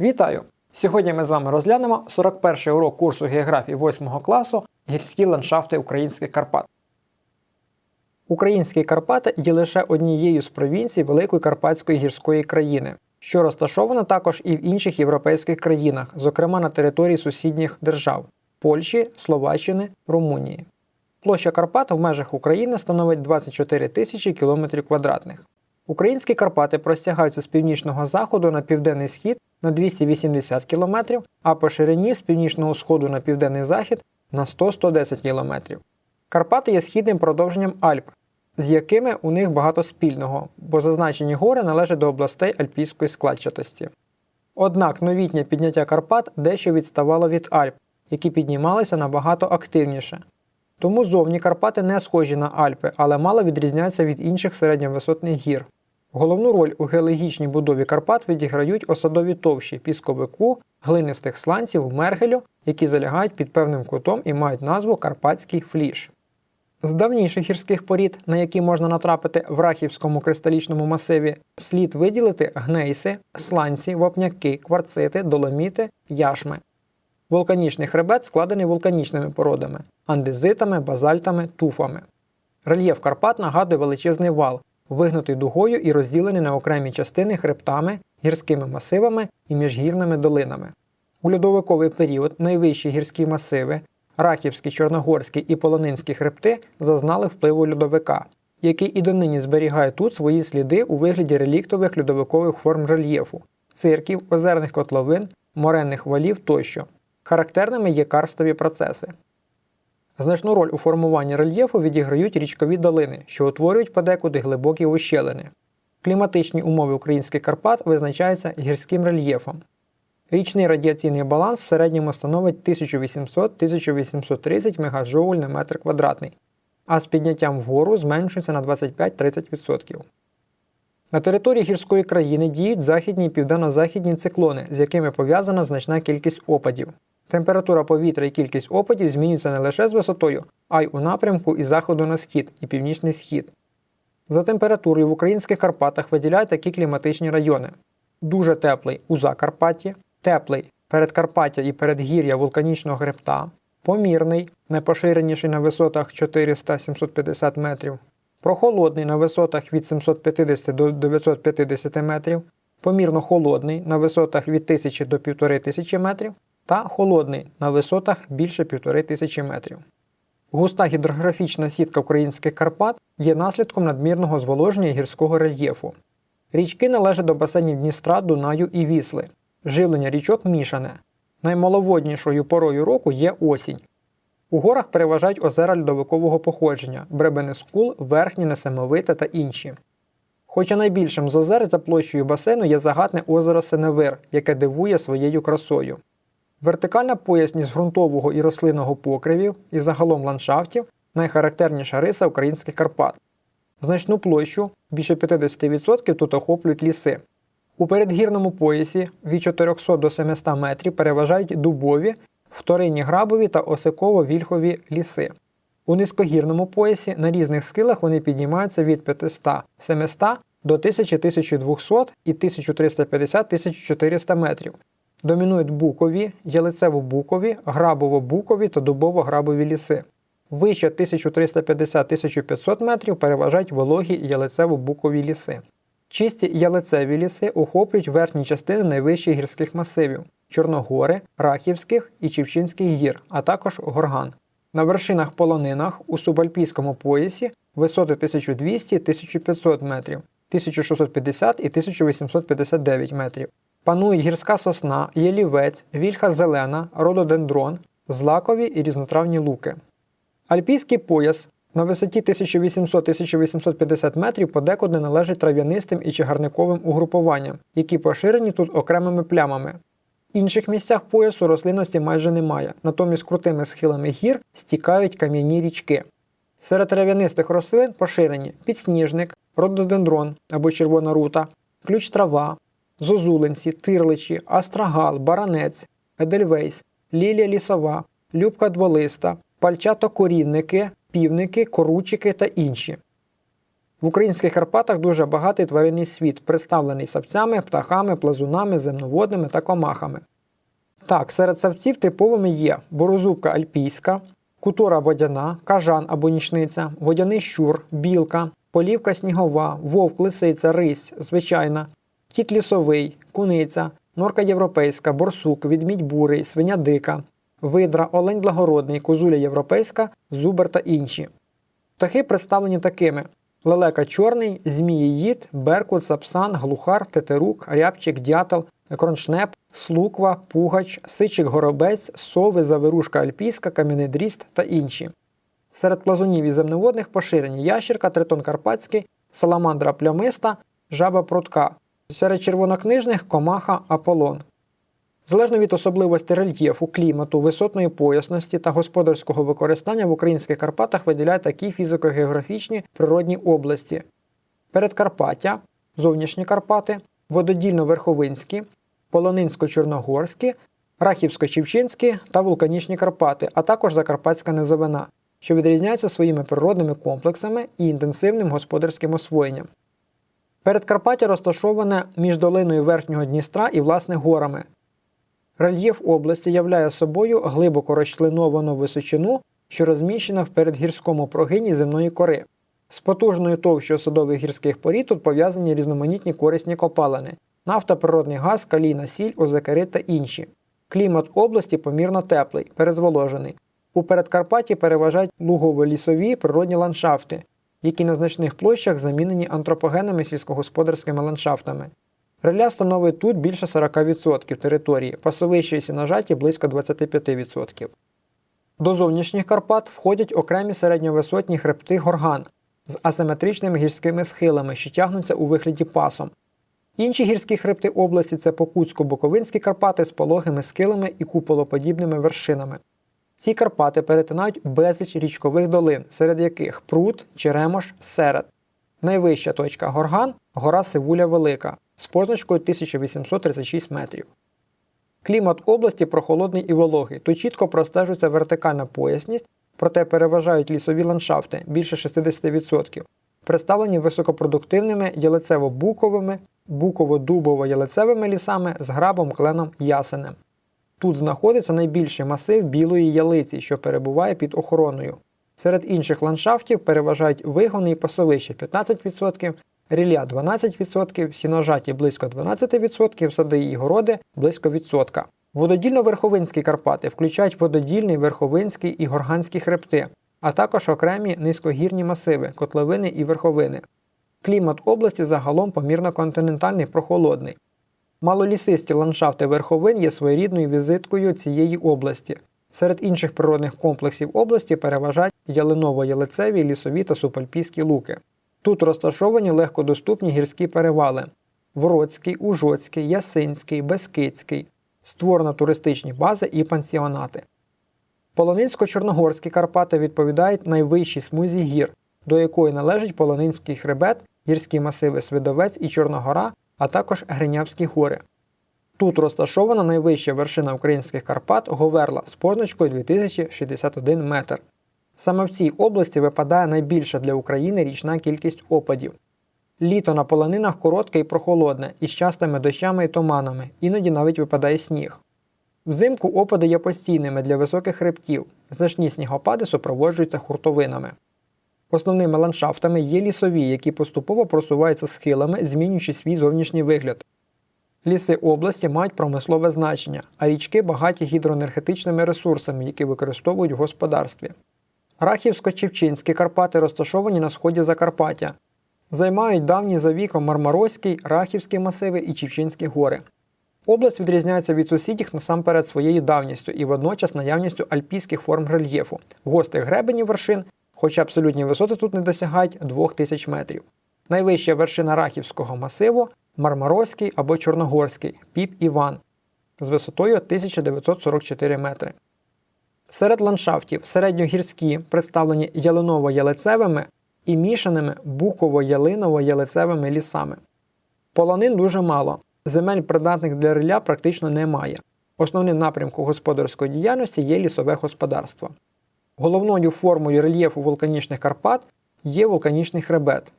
Вітаю! Сьогодні ми з вами розглянемо 41-й урок курсу географії 8 класу Гірські ландшафти українських Карпат. Українські Карпати є лише однією з провінцій Великої Карпатської гірської країни, що розташована також і в інших європейських країнах, зокрема на території сусідніх держав Польщі, Словаччини, Румунії. Площа Карпат в межах України становить 24 тисячі кілометрів квадратних. Українські Карпати простягаються з північного заходу на південний схід на 280 км, а по ширині з північного сходу на південний захід на 100-110 км. Карпати є східним продовженням Альп, з якими у них багато спільного, бо зазначені гори належать до областей альпійської складчатості. Однак новітнє підняття Карпат дещо відставало від Альп, які піднімалися набагато активніше. Тому зовні Карпати не схожі на Альпи, але мало відрізняються від інших середньовисотних гір. Головну роль у геологічній будові Карпат відіграють осадові товщі пісковику, глинистих сланців, мергелю, які залягають під певним кутом і мають назву Карпатський фліш. З давніших гірських порід, на які можна натрапити в Рахівському кристалічному масиві, слід виділити гнейси, сланці, вапняки, кварцити, доломіти, яшми. Вулканічний хребет складений вулканічними породами андезитами, базальтами, туфами. Рельєф Карпат нагадує величезний вал, вигнутий дугою і розділений на окремі частини хребтами, гірськими масивами і міжгірними долинами. У льодовиковий період найвищі гірські масиви Рахівський, Чорногорський і Полонинські хребти зазнали впливу льодовика, який і донині зберігає тут свої сліди у вигляді реліктових льодовикових форм рельєфу, цирків, озерних котловин, моренних валів тощо. Характерними є карстові процеси. Значну роль у формуванні рельєфу відіграють річкові долини, що утворюють подекуди глибокі ущелини. Кліматичні умови українських Карпат визначаються гірським рельєфом. Річний радіаційний баланс в середньому становить 1800-1830 МJ на метр квадратний, а з підняттям вгору зменшується на 25-30%. На території гірської країни діють західні і південно-західні циклони, з якими пов'язана значна кількість опадів. Температура повітря і кількість опадів змінюються не лише з висотою, а й у напрямку із заходу на схід і північний схід. За температурою в українських Карпатах виділяють такі кліматичні райони: дуже теплий у Закарпатті, теплий передкарпаття і передгір'я вулканічного хребта, помірний, найпоширеніший на висотах 400-750 метрів, прохолодний на висотах від 750 до 950 метрів, помірно холодний на висотах від 1000 до 1500 метрів та холодний на висотах більше 1500 метрів. Густа гідрографічна сітка українських Карпат є наслідком надмірного зволоження гірського рельєфу. Річки належать до басейнів Дністра, Дунаю і Вісли. Живлення річок мішане. Наймаловоднішою порою року є осінь. У горах переважають озера льодовикового походження, Бребенескул, Верхнє, Несамовите та інші. Хоча найбільшим з озер за площею басейну є загатне озеро Сеневир, яке дивує своєю красою. Вертикальна поясність ґрунтового і рослинного покривів і загалом ландшафтів найхарактерніша риса українських Карпат. Значну площу, більше 50% тут охоплюють ліси. У передгірному поясі від 400 до 700 метрів переважають дубові, вторинні грабові та осиково-вільхові ліси. У низькогірному поясі на різних схилах вони піднімаються від 500-700 до 1000-1200 і 1350-1400 метрів. Домінують букові, ялицево-букові, грабово-букові та дубово-грабові ліси. Вище 1350-1500 метрів переважають вологі ялицево-букові ліси. Чисті ялицеві ліси охоплюють верхні частини найвищих гірських масивів Чорногори, Рахівських і Чівчинських гір, а також горган. На вершинах полонинах у субальпійському поясі висоти 1200-1500 метрів, 1650 і 1859 метрів. Панують гірська сосна, єлівець, вільха зелена, рододендрон, злакові і різнотравні луки. Альпійський пояс на висоті 1800-1850 метрів подекуди належить трав'янистим і чагарниковим угрупуванням, які поширені тут окремими плямами. Інших місцях поясу рослинності майже немає, натомість крутими схилами гір стікають кам'яні річки. Серед трав'янистих рослин поширені підсніжник, рододендрон або червона рута, ключ трава, зозулинці, тирличі, астрагал, баранець, едельвейс, лілія лісова, любка дволиста, пальчатокорінники, півники, коручики та інші. В українських Карпатах дуже багатий тваринний світ, представлений савцями, птахами, плазунами, земноводними та комахами. Так, серед савців типовими є борозубка альпійська, кутора водяна, кажан або нічниця, водяний щур, білка, полівка снігова, вовк, лисиця, рись, звичайна, кіт лісовий, куниця, норка європейська, борсук, відмідь бурий, свиня дика, видра, олень благородний, козуля європейська, зубр та інші. Птахи представлені такими: лелека чорний, зміїїд, беркут, сапсан, глухар, тетерук, рябчик, дятел, кроншнеп, слуква, пугач, сичик горобець, сови, заверушка альпійська, кам'яний дріст та інші. Серед плазунів і земноводних поширені ящерка, тритон карпатський, саламандра плямиста, жаба прутка. Серед червонокнижних комаха Аполлон. Залежно від особливостей рельєфу, клімату, висотної поясності та господарського використання в українських Карпатах виділяють такі фізико-географічні природні області: Передкарпаття, зовнішні Карпати, вододільно-верховинські, полонинсько-чорногорські, Рахівсько-Чівчинські та вулканічні Карпати, а також Закарпатська низовина, що відрізняються своїми природними комплексами і інтенсивним господарським освоєнням. Передкарпаття розташоване між долиною Верхнього Дністра і власне горами. Рельєф області являє собою глибоко розчленовану височину, що розміщена в передгірському прогині земної кори. З потужною товщою садових гірських порід тут пов'язані різноманітні корисні копалини, нафта, природний газ, калійна сіль, озекерит та інші. Клімат області помірно теплий, перезволожений. У Передкарпатті переважають лугово-лісові природні ландшафти, які на значних площах замінені антропогенними сільськогосподарськими ландшафтами. Реля становить тут більше 40% території, пасовища і сіножаті близько 25%. До зовнішніх Карпат входять окремі середньовисотні хребти горган з асиметричними гірськими схилами, що тягнуться у вигляді пасом. Інші гірські хребти області це Покутсько-Буковинські Карпати з пологими схилами і куполоподібними вершинами. Ці Карпати перетинають безліч річкових долин, серед яких Прут, Черемош, Серед. Найвища точка Горган гора Сивуля Велика з позначкою 1836 метрів. Клімат області прохолодний і вологий, тут чітко простежується вертикальна поясність, проте переважають лісові ландшафти більше 60%, представлені високопродуктивними ялицево-буковими, буково-дубово-ялицевими лісами з грабом, кленом, ясенем. Тут знаходиться найбільший масив білої ялиці, що перебуває під охороною. Серед інших ландшафтів переважають вигони і пасовища 15%, рілля 12%, сіножаті близько 12%, сади і городи близько відсотка. Вододільно-верховинські Карпати включають вододільний, верховинський і горганські хребти, а також окремі низькогірні масиви, котловини і верховини. Клімат області загалом помірно континентальний прохолодний. Малолісисті ландшафти верховин є своєрідною візиткою цієї області. Серед інших природних комплексів області переважають ялиново-ялицеві, лісові та супальпійські луки. Тут розташовані легкодоступні гірські перевали Вроцький, Ужоцький, Ясинський, Бескидський, створено туристичні бази і пансіонати. Полонинсько-Чорногорські Карпати відповідають найвищій смузі гір, до якої належить Полонинський хребет, гірські масиви Свидовець і Чорногора, а також Гринявські гори. Тут розташована найвища вершина українських Карпат Говерла з позначкою 2061 метр. Саме в цій області випадає найбільша для України річна кількість опадів. Літо на полонинах коротке і прохолодне, із частими дощами і туманами, іноді навіть випадає сніг. Взимку опади є постійними для високих хребтів, значні снігопади супроводжуються хуртовинами. Основними ландшафтами є лісові, які поступово просуваються схилами, змінюючи свій зовнішній вигляд. Ліси області мають промислове значення, а річки багаті гідроенергетичними ресурсами, які використовують в господарстві. Рахівсько-Чівчинські Карпати розташовані на сході Закарпаття, займають давні за віком Мармароський, Рахівські масиви і Чівчинські гори. Область відрізняється від сусідів насамперед своєю давністю і водночас наявністю альпійських форм рельєфу, гостих гребенів вершин, хоча абсолютні висоти тут не досягають 2000 метрів. Найвища вершина Рахівського масиву Мармароський або Чорногорський Піп Іван з висотою 1944 метри. Серед ландшафтів середньогірські представлені ялиново-ялицевими і мішаними буково-ялиново-ялицевими лісами. Полонин дуже мало, земель придатних для риля практично немає. Основним напрямком господарської діяльності є лісове господарство. Головною формою рельєфу вулканічних Карпат є вулканічний хребет.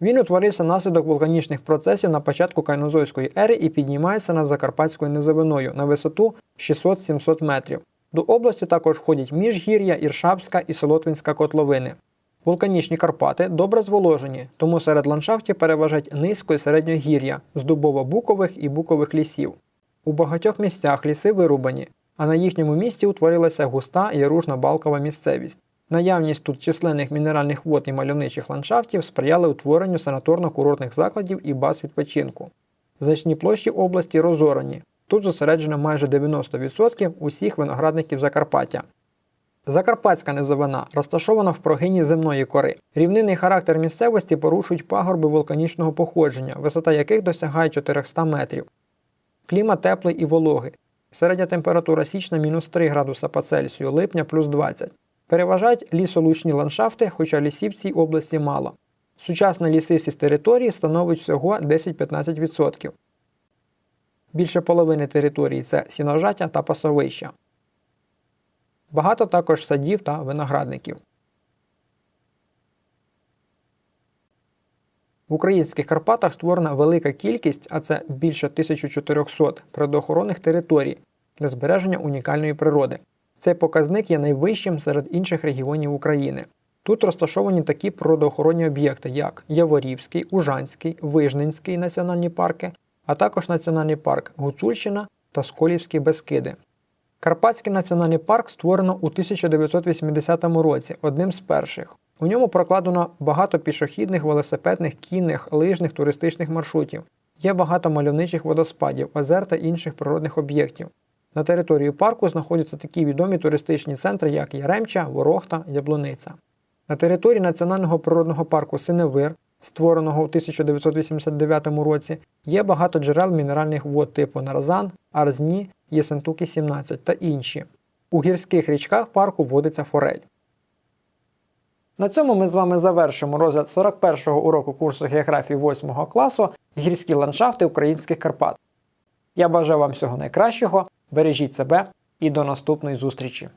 Він утворився наслідок вулканічних процесів на початку Кайнозойської ери і піднімається над Закарпатською низовиною на висоту 600-700 метрів. До області також входять Міжгір'я, Іршавська і Солотвинська котловини. Вулканічні Карпати добре зволожені, тому серед ландшафтів переважають низько і середньогір'я з дубово-букових і букових лісів. У багатьох місцях ліси вирубані, а на їхньому місці утворилася густа яружна балкова місцевість. Наявність тут численних мінеральних вод і мальовничих ландшафтів сприяли утворенню санаторно-курортних закладів і баз відпочинку. Значні площі області розорані. Тут зосереджено майже 90% усіх виноградників Закарпаття. Закарпатська низовина розташована в прогині земної кори. Рівнинний характер місцевості порушують пагорби вулканічного походження, висота яких досягає 400 метрів. Клімат теплий і вологий. Середня температура січня мінус 3 градуса по Цельсію, липня плюс 20. Переважають лісолучні ландшафти, хоча лісів цій області мало. Сучасна лісистість території становить всього 10-15%. Більше половини території це сіножаття та пасовища. Багато також садів та виноградників. В українських Карпатах створена велика кількість, а це більше 1400 природоохоронних територій для збереження унікальної природи. Цей показник є найвищим серед інших регіонів України. Тут розташовані такі природоохоронні об'єкти, як Яворівський, Ужанський, Вижнинський національні парки, а також Національний парк Гуцульщина та Сколівські Бескиди. Карпатський національний парк створено у 1980 році, одним з перших. У ньому прокладено багато пішохідних, велосипедних, кінних, лижних, туристичних маршрутів. Є багато мальовничих водоспадів, озер та інших природних об'єктів. На території парку знаходяться такі відомі туристичні центри, як Яремча, Ворохта, Яблуниця. На території Національного природного парку Синевир, створеного у 1989 році, є багато джерел мінеральних вод типу Нарзан, Арзні, Єсентуки 17 та інші. У гірських річках парку водиться форель. На цьому ми з вами завершимо розгляд 41-го уроку курсу географії 8 класу Гірські ландшафти українських Карпат. Я бажаю вам всього найкращого, бережіть себе і до наступної зустрічі!